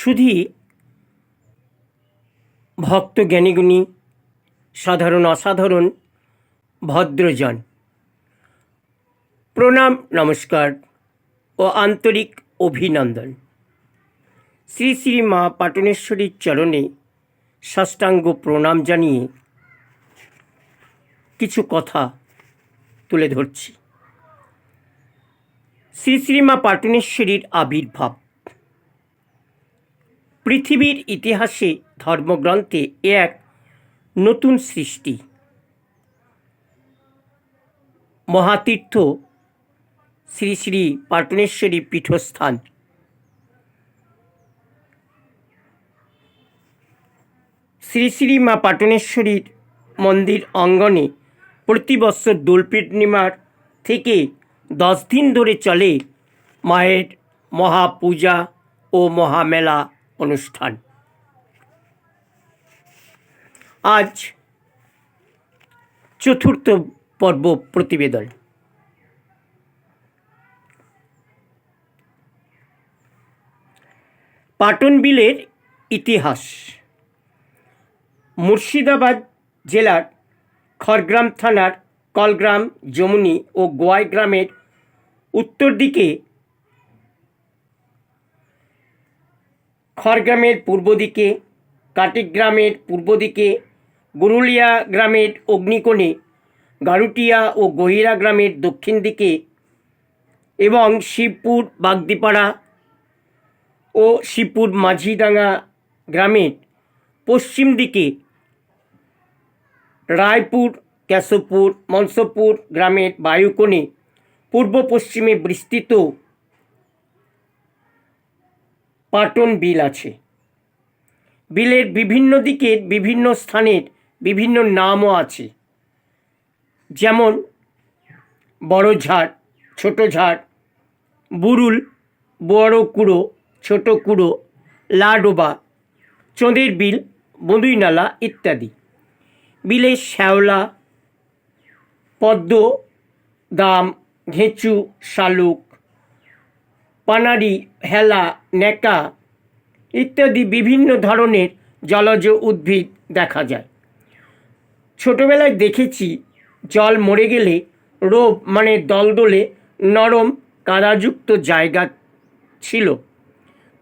শুধুই ভক্ত জ্ঞানীগুণী, সাধারণ অসাধারণ ভদ্রজন। প্রণাম, নমস্কার ও আন্তরিক অভিনন্দন। শ্রী শ্রী মা পাটনেশ্বরীর চরণে সাষ্টাঙ্গ প্রণাম জানিয়ে কিছু কথা তুলে ধরছি। শ্রী শ্রী মা পাটনেশ্বরীর আবির্ভাব। পৃথিবীর ইতিহাসে ধর্মগ্রন্থে এক নতুন সৃষ্টি। মহাতীর্থ শ্রী শ্রী পাটনেশ্বরী পীঠস্থান। শ্রী শ্রী মা পাটনেশ্বরীর মন্দির অঙ্গনে প্রতি বছর দোল পূর্ণিমার থেকে দশ দিন ধরে চলে মায়ের মহাপূজা ও মহামেলা। অনুষ্ঠান। আজ চতুর্থ পর্ব প্রতিবেদন। পাটন বিলের ইতিহাস। মুর্শিদাবাদ জেলার খড়গ্রাম থানার কলগ্রাম, যমুনি ও গোয়াই গ্রামের উত্তর দিকে খড়গ্রামের পূর্ব দিকে, কাটিগ্রামের পূর্ব দিকে, গুরুলিয়া গ্রামের অগ্নিকোণে, গারুটিয়া ও গহিরা গ্রামের দক্ষিণ দিকে এবং শিবপুর, বাগদিপাড়া ও শিবপুর মাঝিডাঙ্গা গ্রামের পশ্চিম দিকে রায়পুর, কেশবপুর, মনসপুর গ্রামের বায়ুকোণে পূর্ব পশ্চিমে বিস্তৃত পাটন বিল আছে। বিলের বিভিন্ন দিকের বিভিন্ন স্থানের বিভিন্ন নামও আছে। যেমন বড় ঝাড়, ছোট ঝাড়, বুরুল, বড় কুড়ো, ছোট কুড়ো, লাডোবা, চোঁদের বিল, বঁদুইনালা ইত্যাদি। বিলের শ্যাওলা, পদ্ম, দাম, ঘেঁচু, শালুক পানারি, হেলা, নেকা ইত্যাদি বিভিন্ন ধরনের জলজ উদ্ভিদ দেখা যায়। ছোটবেলায় দেখেছি, জল মরে গেলে রোপ মানে দলদলে নরম কাদাযুক্ত জায়গা ছিল।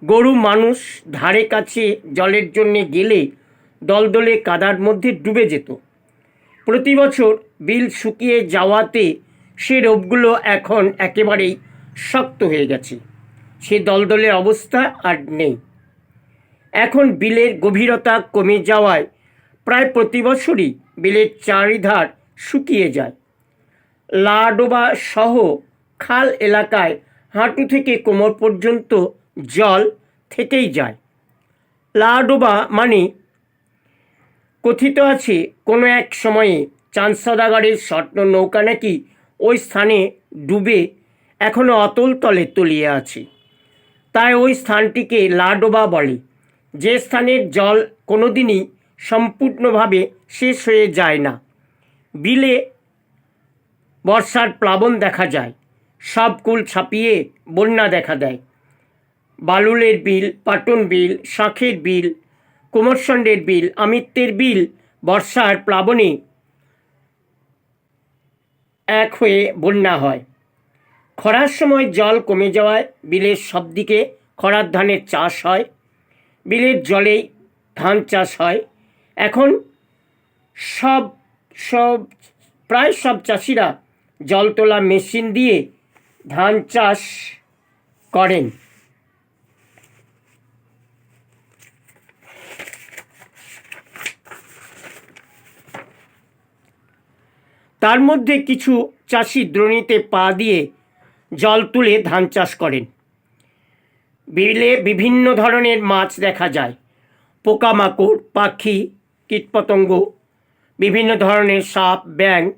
গরু, মানুষ ধারে কাছে জলের জন্যে গেলে দলদলে কাদার মধ্যে ডুবে যেত। প্রতি বছর বিল শুকিয়ে যাওয়াতে সে রোগগুলো এখন একেবারেই শক্ত হয়ে গেছে। সে দলদলের অবস্থা আর নেই। এখন বিলের গভীরতা কমে যাওয়ায় প্রায় প্রতি বছরই বিলের চারিধার শুকিয়ে যায়। লাডোবা সহ খাল এলাকায় হাঁটু থেকে কোমর পর্যন্ত জল থেকেই যায়। লাডোবা মানে কথিত আছে, কোনো এক সময়ে চাঁদ স্বর্ণ নৌকা নাকি ওই স্থানে ডুবে এখনও অতল তলে তলিয়ে আছে। তাই ওই স্থানটিকে লাডোবা বলে। যে স্থানের জল কোনোদিনই সম্পূর্ণভাবে শেষ হয়ে যায় না। বিলে বর্ষার প্লাবন দেখা যায়, সব কুল ছাপিয়ে বন্যা দেখা দেয়। বালুলের বিল, পাটন বিল, শাঁখের বিল কুমরসণ্ডের বিল, আমিত্বের বিল বর্ষার প্লাবনে এক হয়ে বন্যা হয়। খরার সময় জল কমে যাওয়ায় বিলের সব দিকে খরার ধানের চাষ হয়, বিলের জলেই ধান চাষ হয়। এখন সব সব, প্রায় সব চাষিরা জল তোলা মেশিন দিয়ে ধান চাষ করেন। তার মধ্যে কিছু চাষি দ্রোণীতে পা দিয়ে জল তুলে ধান চাষ করেন। বিলে বিভিন্ন ধরনের মাছ দেখা যায়। পোকামাকড়, পাখি, কীটপতঙ্গ, বিভিন্ন ধরনের সাপ ব্যাং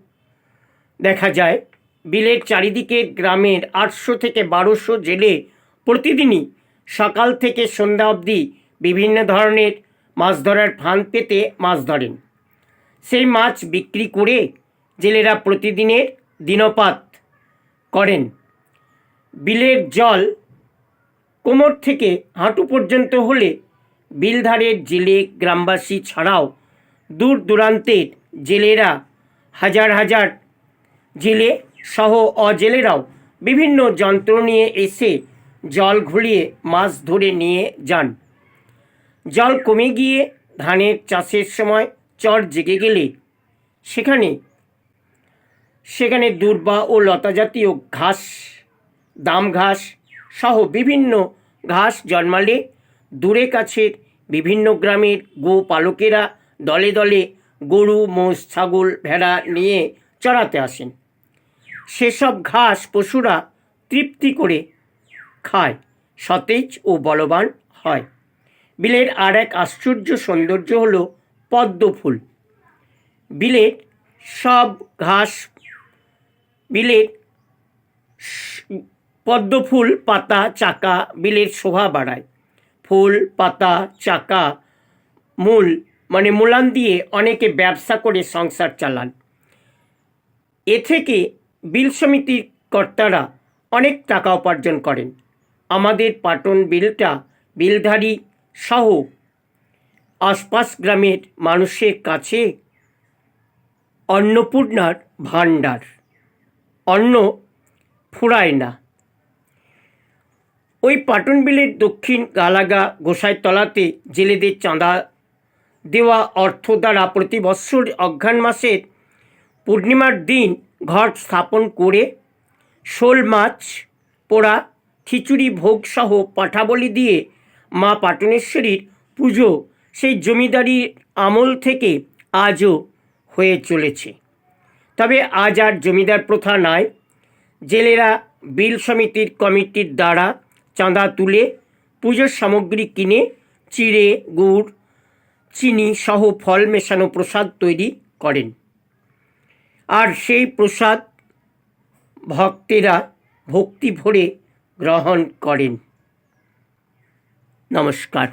দেখা যায়। বিলের চারিদিকে গ্রামের আটশো থেকে বারোশো জেলে প্রতিদিনই সকাল থেকে সন্ধ্যা অবধি বিভিন্ন ধরনের মাছ ধরার ফান পেতে মাছ ধরেন। সেই মাছ বিক্রি করে জেলেরা প্রতিদিনের দিনপাত করেন। বিলের জল কোমর থেকে হাঁটু পর্যন্ত হলে বিলধারের জেলে গ্রামবাসী ছাড়াও দূর দূরান্তের জেলেরা, হাজার হাজার জেলে সহ অজেলেরাও বিভিন্ন যন্ত্র নিয়ে এসে জল ঘুরিয়ে মাছ ধরে নিয়ে যান। জল কমে গিয়ে ধানের চাষের সময় চর জেগে গেলে সেখানে সেখানে দূর্বা ও লতা জাতীয় ঘাস দাম ঘাস সহ বিভিন্ন ঘাস জন্মালে দূরে কাছের বিভিন্ন গ্রামের গো পালকেরা দলে দলে গরু, মোষ, ছাগল, ভেড়া নিয়ে চড়াতে আসেন। সেসব ঘাস পশুরা তৃপ্তি করে খায়, সতেজ ও বলবান হয়। বিলের আর এক আশ্চর্য সৌন্দর্য হল পদ্ম ফুল। বিলের সব ঘাস, বিলের স- পদ্ম ফুল, পাতা, চাকা, বিলের শোভা বাড়ায়। ফুল, পাতা, চাকা, মূল মানে মূলান দিয়ে অনেকে ব্যবসা করে সংসার চালান। এ থেকে বিল সমিতির কর্তারা অনেক টাকা উপার্জন করেন। আমাদের পাটন বিলটা বিলধারী সহ আশপাশ গ্রামের মানুষের কাছে অন্নপূর্ণার ভাণ্ডার। অন্ন ফুরায় না। ওই পাটন বিলের দক্ষিণ গালাগা গোসাইতলাতে জেলেদের চাঁদা দেওয়া অর্থ দ্বারা প্রতি বৎসর অঘ্রাণ মাসের পূর্ণিমার দিন ঘট স্থাপন করে শোল মাছ পোড়া খিচুড়ি ভোগ সহ পাঠাবলি দিয়ে মা পাটনেশ্বরীর পুজো সেই জমিদারির আমল থেকে আজও হয়ে চলেছে। তবে আজ আর জমিদার প্রথা নয় জেলেরা বিল সমিতির কমিটির দ্বারা চাঁদা তুলে পুজোর সামগ্রী কিনে চিড়ে, গুড়, চিনি সহ ফল মেশানো প্রসাদ তৈরি করেন। আর সেই প্রসাদ ভক্তেরা ভক্তি ভরে গ্রহণ করেন। নমস্কার।